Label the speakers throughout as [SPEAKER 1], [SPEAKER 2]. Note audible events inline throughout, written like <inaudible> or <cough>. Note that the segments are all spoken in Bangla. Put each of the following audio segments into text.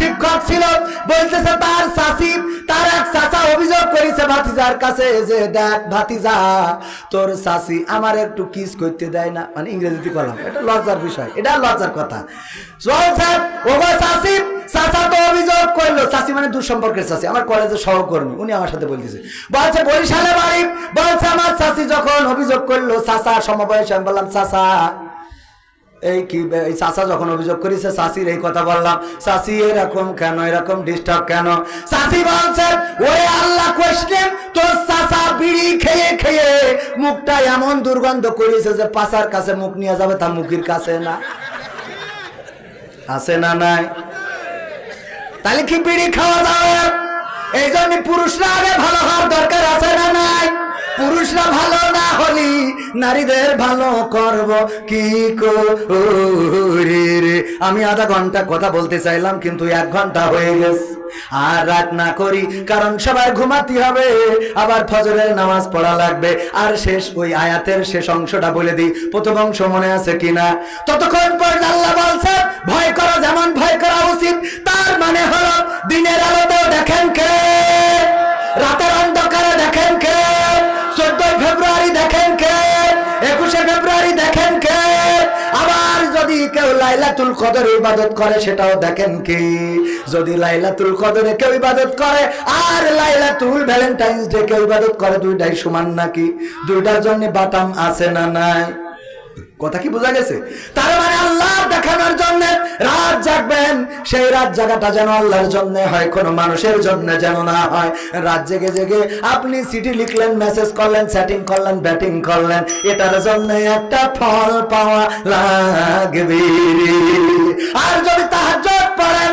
[SPEAKER 1] শিক্ষক ছিল, বলতেছে, তার শাসি তার এক চাচা অভিযোগ করেছে ভাতিজার কাছে যে, দেখ ভাতিজা, তোর শাসি আমার একটু কিস করতে দেয় না। মানে ইংরেজিতে করলাম এটা লজ্জার বিষয়, এটা লজ্জার কথা। তো অভিযোগ করল। চাচি মানে চাচি, আমার কলেজের সহকর্মী, উনি আমার সাথে বলতেছে। বলছে, বরিশালে বাড়ি? বলছে, আমার চাচি যখন অভিযোগ করল, চাচা সমবয়সী, আমি বললাম, চাচা এই কি চাচা যখন অভিযোগ করেছে চাষির এই কথা বললাম চাষি এরকম কেন? এরকম ডিস্টার্ব কেন? চাষি বলছে, ওরে আল্লাহ কোশ্চেন তোর চাচা বিড়ি খেয়ে খেয়ে মুখটা এমন দুর্গন্ধ করেছে যে পাশার কাছে মুখ নিয়ে যাবে, তা মুখের কাছে না। আছে না নাই? তাহলে কি বিড়ি খাওয়া যাবে? এই জন্য পুরুষরা আগে ভালো হওয়ার দরকার আছে না নাই? পুরুষরা ভালো না হলি নারীদের ভালো করব কি রে আমি আধা ঘণ্টা কথা বলতে চাইলাম, কিন্তু এক ঘণ্টা হয়ে গেছে। আর রাত না করি, কারণ সবার ঘুমাতে হবে, আবার ফজরের নামাজ পড়া লাগবে। আর শেষ ওই আয়াতের শেষ অংশটা বলে দিই, প্রথম অংশ মনে আছে কিনা? ততক্ষণ পর্যন্ত আল্লাহ বলছে ভয় করা যেমন কেউ লাইলাতুল কদর ইবাদত করে, সেটাও দেখেন কি? যদি লাইলাতুল কদরে কেউ ইবাদত করে, আর লাইলাতুল ভ্যালেন্টাইন্স ডে কেউ ইবাদত করে, দুইটাই সমান নাকি? দুইটার জন্য বাটাম আছে না নাই? কথা কি বোঝা গেছে? তার মানে আল্লাহ দেখানোর জন্য রাত জাগবেন। সেই রাত জাগাটা যেন আল্লাহর জন্য হয়, কোন মানুষের জন্য যেন না হয়। রাত জেগে জেগে আপনি সিটি লিখলেন মেসেজ করলেন সেটিং করলেন ব্যাটিং করলেন। এটার জন্য একটা ফল পাওয়া লাগবে। আর যদি তাহাজ্জুদ পড়েন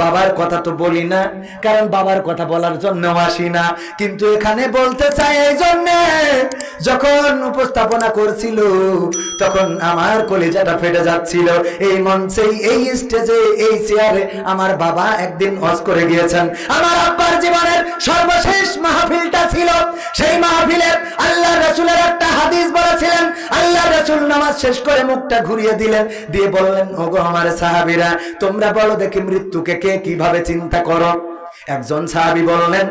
[SPEAKER 1] বাবার কথা তো বলি না, কারণ বাবার কথা বলার জন্য আসি না। কিন্তু এখানে বলতে চাই এই জন্য, যখন উপস্থাপনা করছিল, তখন আমার কলিজাটা ফেটে যাচ্ছিল। এই মঞ্চে এই স্টেজে এই চেয়ারে আমার বাবা একদিন অজ করে গিয়েছেন। আমার আব্বার জীবনের সর্বশেষ মাহফিলটা ছিল। সেই মাহফিলে আল্লাহ রসুলের একটা হাদিস বলেছিলেন, আল্লাহ রসুল নামাজ শেষ করে মুখটা ঘুরিয়ে দিলেন। দিয়ে বললেন, ওগো আমার সাহাবিরা, তোমরা বলো দেখি মৃত্যুকে কে কীভাবে চিন্তা করো? একজন সাহাবি বললেন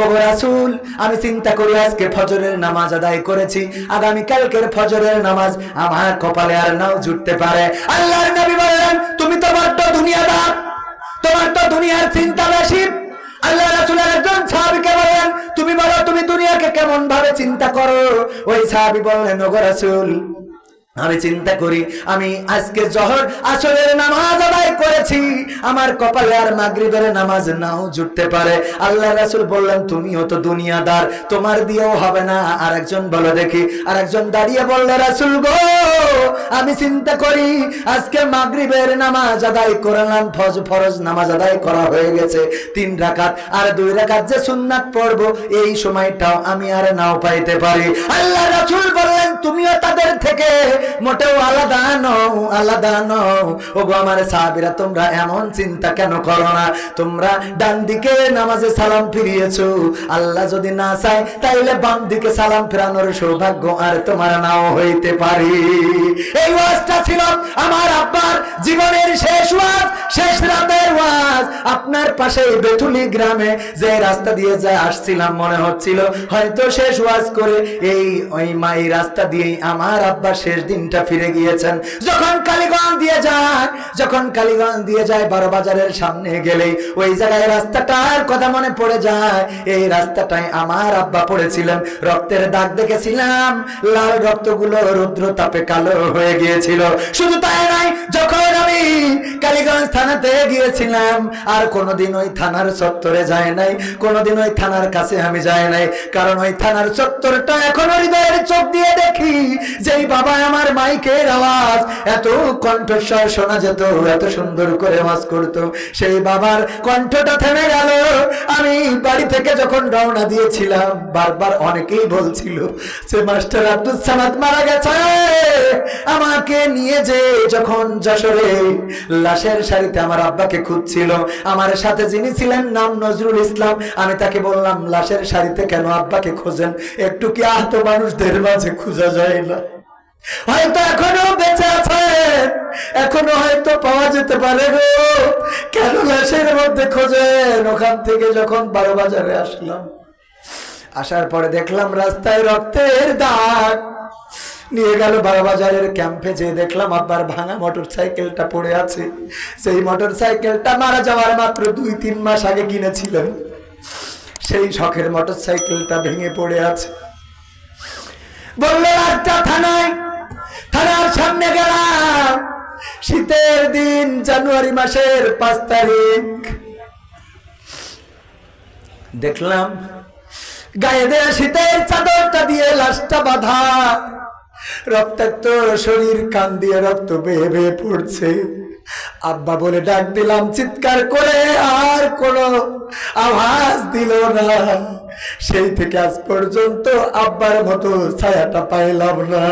[SPEAKER 1] ও রাসূল, আমি চিন্তা করি আজকে ফজরের নামাজ আদায় করেছি। আগামী কালকের ফজরের নামাজ আমার কপালে আর নাও জুটতে পারে। আল্লাহর নবী বললেন, তুমি তো বড্ড দুনিয়াদার, তোমার তো দুনিয়ার চিন্তা বেশি। আল্লাহ রাসূলের একজন সাহাবীকে বললেন, তুমি বলো, তুমি দুনিয়াকে কেমন ভাবে চিন্তা করো? ওই সাহাবী বললেন, ওগো রাসূল আমি চিন্তা করি, আমি আজকে জহর আসরের নামাজ আদায় করেছি। আমার কপালে আর মাগরিবের নামাজ নাও জুটতে পারে। আল্লাহ রাসূল বললেন, তুমিও তো দুনিয়াদার, তোমার দিয়েও হবে না। আর একজন বলো, দেখি। আর একজন দাঁড়িয়ে বললে, রাসূল গো, আমি চিন্তা করি, আজকে মাগরিবের নামাজ আদায় করলাম, ফজ, ফরজ নামাজ আদায় করা হয়ে গেছে। তিন রাকাত আর দুই রাকাত যে সুন্নাত পড়ব, এই সময়টাও আমি আর নাও পাইতে পারি। আল্লাহ রাসুল বললেন, তুমিও তাদের থেকে মোটেও আলাদা নও আলাদা নও। ওগো আমার সাহাবীরা, তোমরা এমন চিন্তা কেন করো না? তোমরা ডান দিকে নামাজে সালাম ফিরিয়েছো। আল্লাহ যদি না চায়, তাইলে বাম দিকে সালাম ফেরানোর সৌভাগ্য আর তোমার নাও হইতে পারে। এই ওয়াজটা ছিল আমার আব্বার জীবনের শেষ ওয়াজ, শেষ রাতের ওয়াজ। আপনার পাশে বেতুলি গ্রামে যে রাস্তা দিয়ে যা আসছিলাম, মনে হচ্ছিল হয়তো শেষ ওয়াজ করে এই ওই মাই রাস্তা দিয়েই আমার আব্বা শেষ দিনটা ফিরে গিয়েছেন। যখন কালীগঞ্জ দিয়ে যায়, যখন কালীগঞ্জ দিয়ে যায় বারো বাজারের সামনে গেলেই ওই জায়গায় রাস্তাটার কথা মনে পড়ে যায়। এই রাস্তাটায় আমার আব্বা পড়েছিলেন, রক্তের দাগ দেখেছিলাম। লাল রক্তগুলো রুদ্র তাপে কালো হয়ে গিয়েছিল। শুধু তাই নয়, যখন আমি কালীগঞ্জ থানাতে গিয়েছিলাম, আর কোনোদিন ওই থানার চত্বরে যায় নাই, কোনোদিন ওই থানার কাছে আমি যাই নাই। কারণ ওই থানার চত্বরটা এখনও হৃদয়ের চোখ দিয়ে দেখি। যেই বাবা আমার আমার মাইকের আওয়াজ, এত কণ্ঠস্বর শোনা যেত, এত সুন্দর করে ওয়াজ করতো। সেই বাবার কণ্ঠটা থেমে গেল। আমি বাড়ি থেকে যখন রওনা দিয়েছিলাম, বারবার অনেকেই বলছিল, সে মাস্টার আব্দুল সামাদ মারা গেছে। আমাকে নিয়ে যে যখন যশোরে লাশের শাড়িতে আমার আব্বাকে খুঁজছিল, আমার সাথে যিনি ছিলেন নাম নজরুল ইসলাম, আমি তাকে বললাম, লাশের শাড়িতে কেন আব্বাকে খোঁজেন? একটু কি আহত মানুষদের মাঝে খোঁজা যায় না? হয়তো এখনও বেঁচে আছে এখনও হয়তো পাওয়া যেতে পারে গো। কেন লাশের মধ্যে খোঁজেন? ওখান থেকে যখন বারো বাজারে আসলাম, আসার পরে দেখলাম রাস্তায় রক্তের দাগ। নিয়ে গেল বাজারের ক্যাম্পে যে দেখলাম আব্বার ভাঙা মোটর সাইকেলটা পড়ে আছে। সেই মোটর সাইকেলটা মারা যাওয়ার মাত্র দুই, তিন মাস আগে কিনেছিলেন। সেই শখের মোটর সাইকেলটা ভেঙে পড়ে আছে। বলল একটা থানায় সামনে গেলাম। শীতের দিন, জানুয়ারি মাসের পাঁচ তারিখ। দেখলাম গায়ে দেয়া শীতের চাদরটা দিয়ে লাশটা বাঁধা। রক্তাক্ত শরীর, কান দিয়ে রক্ত বেয়ে বেয়ে পড়ছে। আব্বা বলে ডাক দিলাম, চিৎকার করে আর কোনো আওয়াজ দিল না। সেই থেকে আজ পর্যন্ত আব্বার মতো ছায়াটা পাইলাম না।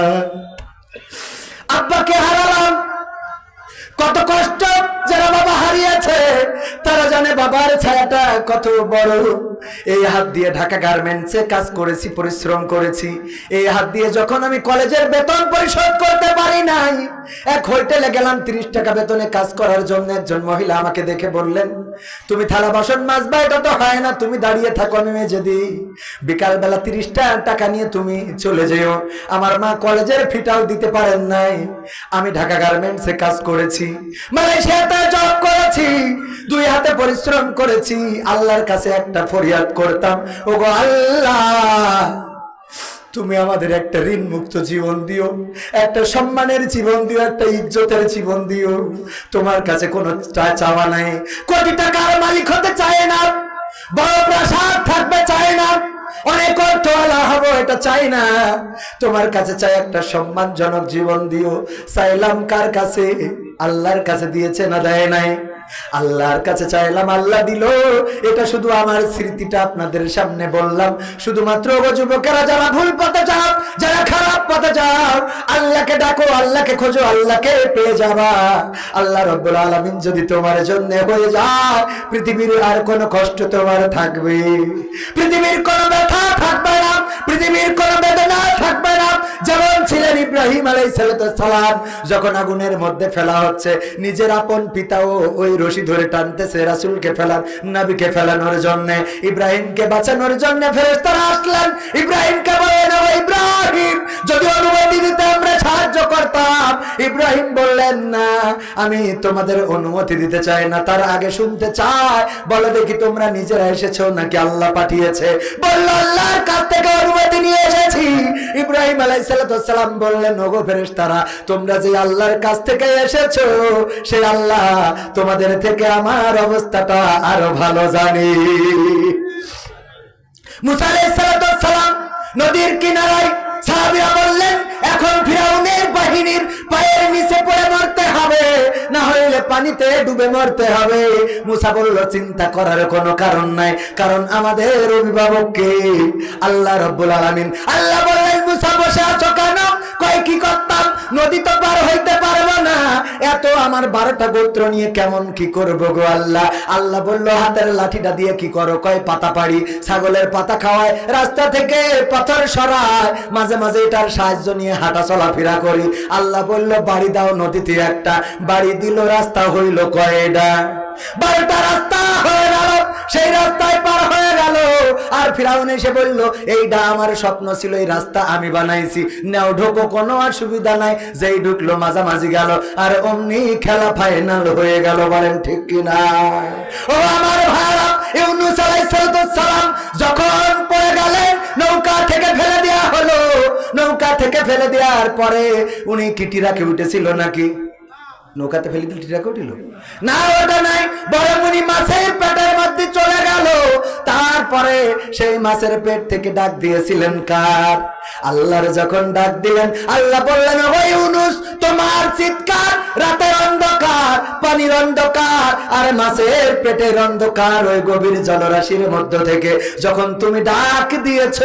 [SPEAKER 1] আব্বাকে হারালাম। কত কষ্ট? যারা বাবা হারিয়েছে, তারা জানে বাবার ছায়াটা কত বড়। এই হাত দিয়ে ঢাকা গার্মেন্টসে কাজ করেছি, পরিশ্রম করেছি। এই হাত দিয়ে যখন আমি কলেজের বেতন পরিশোধ করতে পারি নাই, এক হোটেলে গেলাম, তিরিশ টাকা বেতনে কাজ করার জন্য একজন মহিলা আমাকে দেখে বললেন, তুমি থালা বাসন মাজবা, এটা তো হয় না, তুমি দাঁড়িয়ে থাকো আমি দিই। বিকালবেলা তিরিশটা টাকা নিয়ে তুমি চলে যেও। আমার মা কলেজের ফিটাও দিতে পারেন নাই। আমি ঢাকা গার্মেন্টসে কাজ করেছি। মালয়েশিয়াতে জব করেছি, দুই হাতে পরিশ্রম করেছি, আল্লাহর কাছে একটা ফরিয়াদ করতাম। ওগো আল্লাহ, তুমি আমাদের একটা ঋণ মুক্ত জীবন দিও, একটা সম্মানের জীবন দিও, একটা ইজ্জতের জীবন দিও। তোমার কাছে কোনো চাওয়া নাই। কোটি টাকার মালিক হতে চায় না। বড় প্রাসাদ থাকবে চায় না। অনেক অর্থওয়ালা হব, এটা চাই না। তোমার কাছে চাই একটা সম্মানজনক জীবন দিও। চাইলাম কার কাছে? আল্লাহর কাছে দিয়েছে না দেয় নাই? আল্লাহর কাছে চাইলাম আল্লাহ দিল। এটা শুধু আমার স্মৃতিটা আপনাদের সামনে বললাম। শুধুমাত্র যুবকেরা যারা ভুল পথে যাও যারা খারাপ পথে যাও আল্লাহকে ডাকো, আল্লাহকে খোঁজো, আল্লাহকে পেয়ে যাবা। আল্লাহ রব্বুল আলামিন যদি তোমার জন্য হয়ে যায়, পৃথিবীর আর কোনো কষ্ট তোমার থাকবে। পৃথিবীর কোনো ব্যথা থাকবে না। পৃথিবীর যেমন ছিলেন ইব্রাহিম আলাই সালাম, যখন আগুনের মধ্যে ফেলা হচ্ছে, নিজের আপন পিতাও ওই রশি ধরে টানতেছে রাসুলকে ফেলান নাবিকে ফেলানোর জন্য, ইব্রাহিমকে বাঁচানোর জন্য ফেরেশতারা আসলেন। ইব্রাহিমকে বলেন "ও ইব্রাহিম যদি অনুমতি দিতে আমরা সাহায্য করতাম, ইব্রাহিম বললেন, না, আমি তোমাদের অনুমতি দিতে চাই না, তার আগে শুনতে চাই। বলো দেখি তোমরা নিজেরা এসেছ নাকি আল্লাহ পাঠিয়েছে? বলল, আল্লাহর কাছ থেকে অনুমতি নিয়ে এসেছি। ইব্রাহিম আলাইসালাম বললেন, ওগো ফেরেশতারা, তোমরা যে আল্লাহর কাছ থেকে এসেছ, সেই আল্লাহ তোমাদের থেকে আমার অবস্থাটা আরও ভালো জানি। মুসা আলাইসালাম নদীর কিনারায় সাহাবিরা বললেন, এখন ফিরাউনের বাহিনীর পায়ের নিচে পড়ে মরতে হবে, না হইলে পানিতে ডুবে মরতে হবে। মুসা বলল, চিন্তা করার কোনো কারণ নাই, কারণ আমাদের অভিভাবককে আল্লাহ রব্বুল আলামিন, আল্লাহ বললেন, মুসা বসে আছো কেন? কয় কি করতাম নদী তো পার হইতে পারব না। এত আমার বারোটা গোত্র নিয়ে কেমন কি করব গো আল্লাহ? আল্লাহ বলল, হাতের লাঠিটা দিয়ে কি করো? কয় পাতা পাড়ি। ছাগলের পাতা খাওয়ায়, রাস্তা থেকে পাথর সরায়। মাঝে মাঝে এটার সাহায্য নিয়ে হাঁটা চলাফেরা করি। আল্লাহ বলল, বাড়ি দাও নদীতে একটা। বাড়ি দিল, রাস্তা হইল কয়টা বারোটা রাস্তা হয়ে সেই রাস্তায় পার হয়ে গেল। আর ফিরাউন এসে বলল এইটা আমার স্বপ্ন ছিল, এই রাস্তা আমি বানাইছি। নাও ঢোকো, কোনো অসুবিধা নাই। যেই ঢুকলো, মাঝামাঝি গেল। আর অমনি খেলা ফাইনাল হয়ে গেল, বলেন ঠিক কিনা? ও আমার ভাইরা, ইউনুস সালাম, যখন পড়ে গেলেন নৌকা থেকে ফেলে দেওয়া হলো। নৌকা থেকে ফেলে দেওয়ার পরে উনি কি টিরাকে উঠেছিল নাকি? নৌকাতে ফেলে দিল, টিরাকে উঠিল? না, ওটা নাই। বরং উনি মাছের পেটের মধ্যে তারপরে সেই মাছের পেট থেকে ডাক দিয়েছিলেন কার? আল্লাহর যখন ডাক দিলেন, আল্লাহ বললেন ওই ইউনুস, তোমার চিৎকার রাতের অন্ধকার, পানির অন্ধকার, আর মাছের পেটের অন্ধকার ওই গভীর জলরাশির মধ্য থেকে। যখন তুমি ডাক দিয়েছ,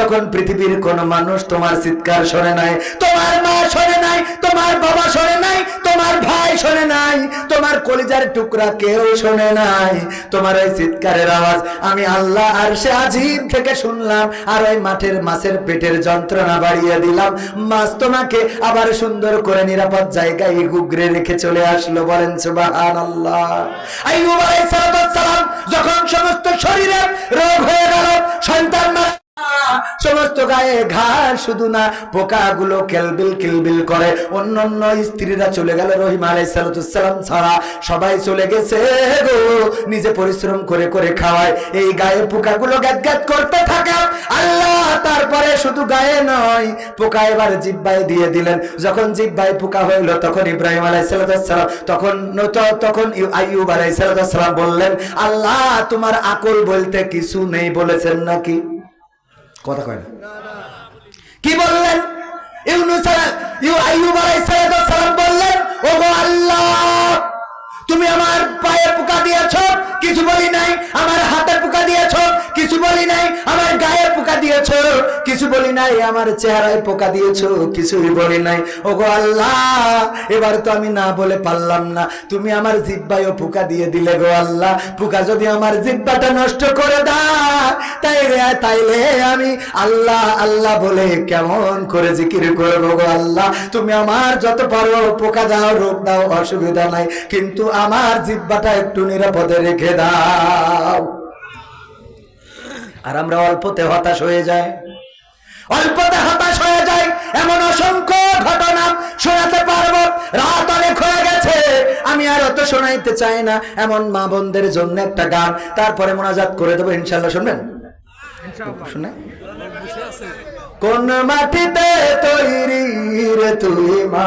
[SPEAKER 1] তখন পৃথিবীর কোন মানুষ তোমার চিৎকার শোনে নাই। তোমার মা শোনে নাই, তোমার বাবা শোনে নাই, তোমার ভাই শোনে নাই, তোমার কলিজার টুকরা কেউ শোনে নাই। তোমার ওই চিৎকারের আওয়াজ আমি আল্লাহ আর সে আজিম থেকে শুনলাম, আর ওই মাঠের মাছের পেটের যন্ত্রণা বাড়িয়ে দিলাম। মাছ তোমাকে আবার সুন্দর করে নিরাপদ জায়গায় গুগরে রেখে চলে আসলো, বলেন যখন সমস্ত শরীরে রোগ হয়ে গেল সন্তান মারা সমস্ত গায়ে ঘাস শুধু না, পোকাগুলো কেলবিল কিলবিল করে। অন্য অন্য স্ত্রীরা চলে গেল রহিমা আলাইসালাম ছাড়া। সবাই চলে গেছে গো, নিজে পরিশ্রম করে করে খাওয়ায়। এই গায়ে পোকাগুলো গ্যাত করতে থাকে। আল্লাহ তারপরে শুধু গায়ে নয়, পোকা এবার জিব্বায় দিয়ে দিলেন। যখন জিব্বায় পোকা হইল, তখন ইব্রাহিম আলাইসালাম তখন তখন আইয়ুব আলাইসালাম বললেন, আল্লাহ, তোমার আকল বলতে কিছু নেই বলেছেন নাকি? কথা কয় না। কি বললেন? ইউ বললেন আল্লাহ, তুমি আমার পায়ে পোকা কিছু বলি নাই, আমার হাতে পোকা কিছু বলি নাই, আমার দিয়েছ? কিছু বলি নাই, আমার চেহারায় পোকা দিয়েছ? কিছুই বলি নাই। ওগো আল্লাহ, এবার তো আমি না বলে পারলাম না। তুমি আমার জিব্বায়ও পোকা দিয়ে দিলে গো আল্লাহ। পোকা যদি আমার জিব্বাটা নষ্ট করে দাও তাইলে তাইলে আমি আল্লাহ আল্লাহ বলে কেমন করে জিকির করব গো আল্লাহ। তুমি আমার যত পারো পোকা দাও, রোগ দাও, অসুবিধা নাই। কিন্তু আমার জিব্বাটা একটু নিরাপদে রেখে দাও। আর আমরা অল্পতে হতাশ হয়ে যায় অল্পতে হতাশ হয়ে যায় এমন অসংখ্য ঘটনা শোনাতে পারব। রাত অনেক হয়ে গেছে আমি আর অত শোনাইতে চাই না। এমন মা বোনদের জন্য একটা গান তারপরে মোনাজাত করে দেবো ইনশাল্লাহ শুনবেন? শুনে? কোন মাটিতে তৈরি রে তুই মা?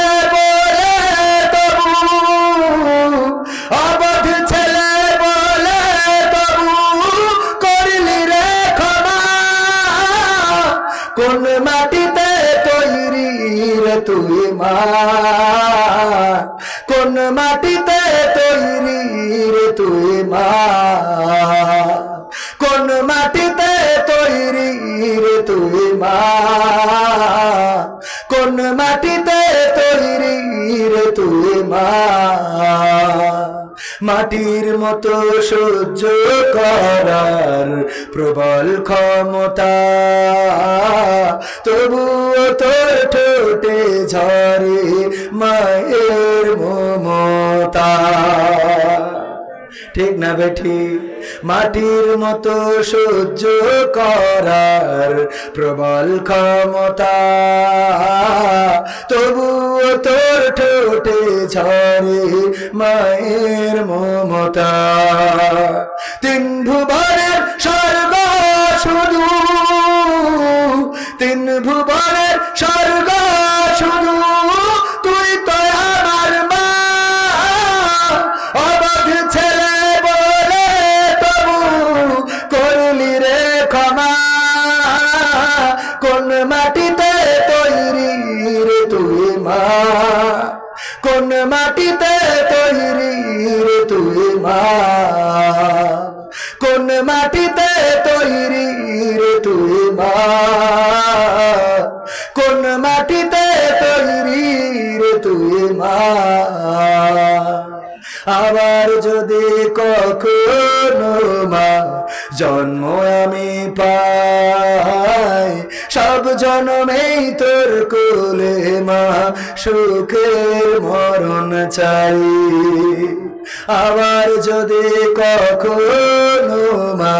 [SPEAKER 1] কোন মাটিতে তৈরি রে তুই মা? মাটির মতো সহ্য করার প্রবল ক্ষমতা। তবুও তোর ঠোঁটে ঝরে মায়ের মমতা। ঠিক না বেঠি? মাটির মতো সহ্য করার প্রবল ক্ষমতা। তবুও তোর ঠোঁটে ঝরে মায়ের মমতা। তিন ভুবনের স্বর্গ শুধু, তিন ভুবনের আবার যদি কখনো মা জন্ম আমি পাই, সব জন্মেই তোর কোলে মা সুখের মরণ চাই। আবার যদি কখনো মা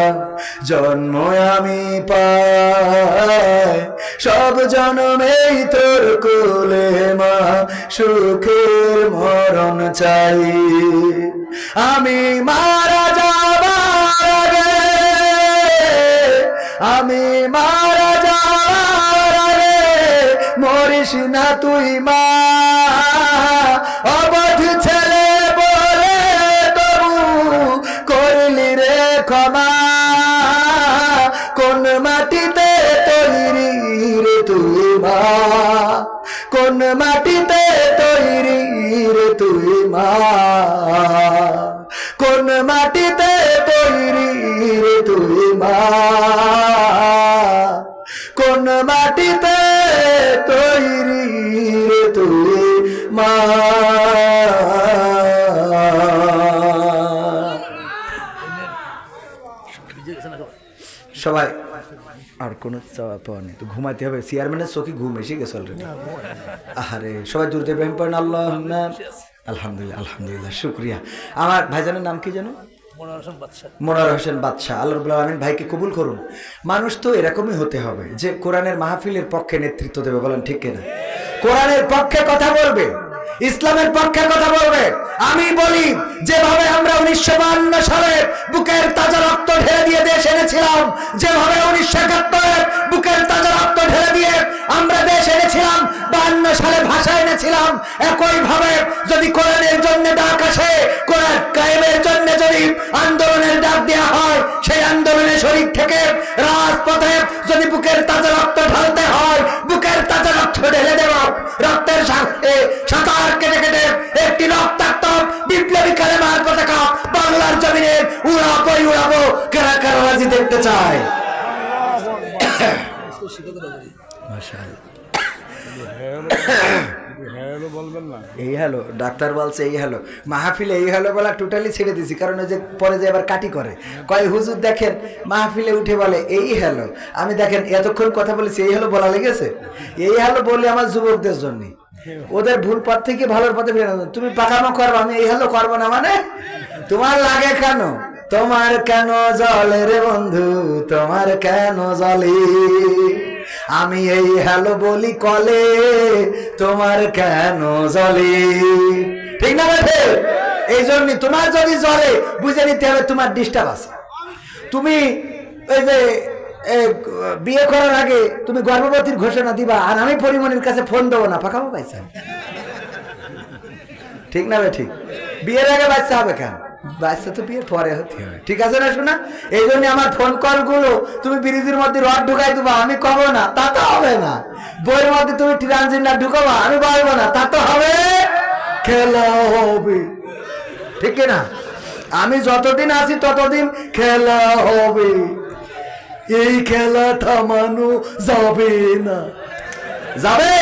[SPEAKER 1] জন্ম আমি পাই সব জনমেই তোর কোলে মা, সুখের মরণ চাই। আমি মারা যাবার আগে, আমি মারা যাবার আগে মরিস না তুই মা। অবধ কোন মাটিতে তৈরি রে তুই মা? সবাই, আর কোনো চাওয়া পাওয়া নেই। তো ঘুমাতে হবে। চেয়ারম্যানের চোখে ঘুম এসে গেছে অলরেডি আরে সবাই দূর ইব্রাহিম পড়েন আল্লাহ আলহামদুলিল্লাহ আলহামদুলিল্লাহ, শুক্রিয়া। আমার ভাইজানের নাম কি জানো মোনার হোসেন বাদশাহ। আল্লাহ ভাইকে কবুল করুন। মানুষ তো এরকমই হতে হবে যে কোরআনের মাহফিলের পক্ষে নেতৃত্ব দেবে, বলেন ঠিক কিনা? কোরআনের পক্ষে কথা বলবে, ইসলামের পক্ষে কথা বলবে। আমি বলি, যেভাবে আমরা উনিশশো বুকের তাজা রক্ত ঢেলে দিয়ে দেশ এনেছিলাম, যেভাবে উনিশশো একাত্তরে বুকের তাজা রক্ত ঢেলে দিয়ে আমরা দেশ এনেছিলাম বান্ন সালে ভাষা এনেছিলাম একই ভাবে যদি কোরআনের আন্দোলনের ডাক দেওয়া হয় সেই আন্দোলনের শরীর থেকে রাজপথে যদি বুকের তাজা রক্ত ঢালতে হয় বুকের তাজা রক্ত ঢেলে দেওয়া রক্তের সাথে সাঁতার কেটে কেটে একটি রক্তাক্ত বিপ্লবী কালেমার পতাকা বাংলার জমিনে উড়াবই উড়াবো কেরা কেরা রাজি দেখতে চায়? <coughs> এই হ্যালো, ডাক্তার বলছে এই হ্যালো। মাহফিলে এই হ্যালো বলা টোটালি ছেড়ে দিছি, কারণ ওই যে পরে যে এবার কাটি করে। কয়, হুজুর দেখেন, মাহফিলে উঠে বলে এই হ্যালো। আমি দেখেন, এতক্ষণ কথা বলেছি, এই হ্যালো বলা লেগেছে? এই হ্যালো বলি আমার যুবকদের জন্য। ওদের ভুল পথ থেকে ভালোর পথে ফিরে তুমি পাকামো করব আমি এই হ্যালো করব না মানে? তোমার লাগে কেন? তোমার কেন জলে রে বন্ধু? তোমার কেন জলে? আমি এই হ্যালো বলি কলে, তোমার কেন জলে ঠিক না বেঠে এই জন্য তোমার যদি জলে বুঝে নিতে হবে তোমার ডিস্টার্ব আছে। তুমি ওই যে বিয়ে করার আগে তুমি গর্ভবতীর ঘোষণা দিবা, আর আমি পরিমণির কাছে ফোন দেবো না, পাকাবো পাইছেন ঠিক না বে ঠিক। বিয়ের আগে বাচ্চা হবে কেন? বাচ্চা তো বিয়ের পরে হতে হবে। ঠিক আছে না শোনা এই জন্য আমার ফোন তুমি ব্রিজের মধ্যে রড ঢুকাই দেবা আমি কব না তা তো হবে না। বইয়ের মধ্যে তুমি ট্রানজিন্ডার ঢুকাবা আমি না তা তো হবে। খেলা হবে। ঠিক না আমি যতদিন আছি ততদিন খেলা হবে। এই খেলা থামানো যাবে না। যাবে?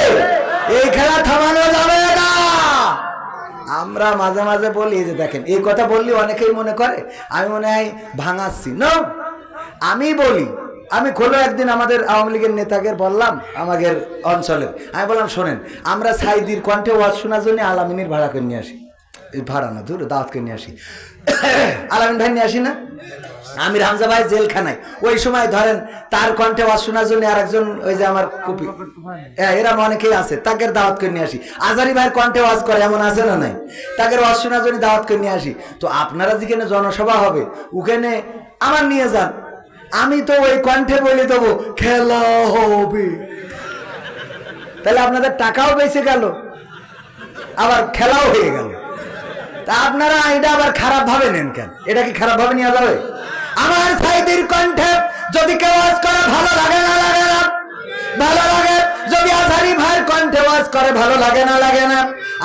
[SPEAKER 1] এই খেলা থামানো যাবে না। আমরা মাঝে মাঝে বলি যে দেখেন, এই কথা বললি অনেকেই মনে করে, আমি মনে হয় ভাঙাচ্ছি। না আমি বলি, আমি খোলো একদিন আমাদের আওয়ামী লীগের নেতাকে বললাম, আমাদের অঞ্চলে আমি বললাম, শোনেন, আমরা সাইদির কণ্ঠে ওয়াজ শোনার জন্য আলামিনীর ভাড়া করে নিয়ে আসি। এই ভাড়া না দূর দাওয়াত করে নিয়ে আসি। <coughs> আলামিন ভাই নিয়ে আসি না? আমি রামজা ভাই জেলখানায়। ওই সময় ধরেন, তার কণ্ঠে ওয়াজ শোনার জন্য আরেকজন, ওই যে আমার কপি। হ্যাঁ এরা অনেকেই আছে তাকে দাওয়াত করে নিয়ে আসি। আজারি ভাইয়ের কণ্ঠে ওয়াজ করে, এমন আছে না নাই? তাকে ওয়াজ শোনার জন্য দাওয়াত করে নিয়ে আসি। তো আপনারা যেখানে জনসভা হবে, ওখানে আমার নিয়ে যান। আমি তো ওই কণ্ঠে বলে দেবো, খেলা হবে। তাহলে আপনাদের টাকাও বেঁচে গেল, আবার খেলাও হয়ে গেল। তা আপনারা এটা আবার খারাপ ভাবে নেন কেন? এটা কি খারাপ ভাবে নেওয়া যাবে? আমার সাইদির কণ্ঠে যদি কেউ ওয়াজ করে, ভালো লাগে না লাগে না? ভালো লাগে? যদি আধারি ভাইয়ের কণ্ঠে ওয়াজ করে, ভালো লাগে না লাগে না?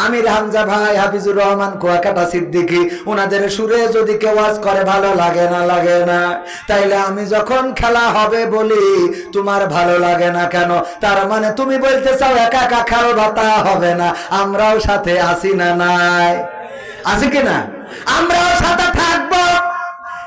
[SPEAKER 1] আমি হামজা ভাই, হাফিজুর রহমান, কুয়াকাটা সিদ্দিকি ওনাদের সুরে যদি কেউ ওয়াজ করে, ভালো লাগে না লাগে না? তাইলে আমি যখন খেলা হবে বলি, তোমার ভালো লাগে না কেন? তার মানে তুমি বলতে চাও, একা একা খাও, ভাতা হবে না। আমরাও সাথে আসি না নাই? আছে কিনা আমরাও সাথে থাকব।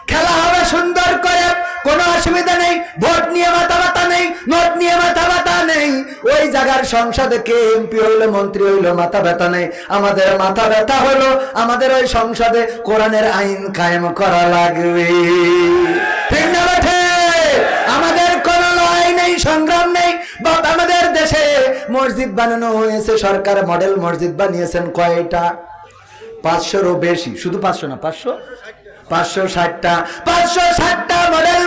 [SPEAKER 1] খেলা সুন্দর করে কোনো অসুবিধা নেই। ভোট নিয়ে মাথা ব্যথা নেই, নোট নিয়ে মাথা ব্যথা নেই। ওই জায়গার সংসদে কে এমপি হইল, মন্ত্রী হইল মাথা ব্যথা নেই। আমাদের মাথা ব্যথা হলো আমাদের ওই সংসদে কোরআনের আইন কায়েম করা লাগবে। ঠিক না আমাদের লড়াই নেই, সংগ্রাম নেই। বা আমাদের দেশে মসজিদ বানানো হয়েছে, সরকার মডেল মসজিদ বানিয়েছেন কয়টা? পাঁচশোরও বেশি। শুধু পাঁচশো না, পাঁচশো? পাঁচশো ষাটটা পাঁচশো ষাটটা মডেল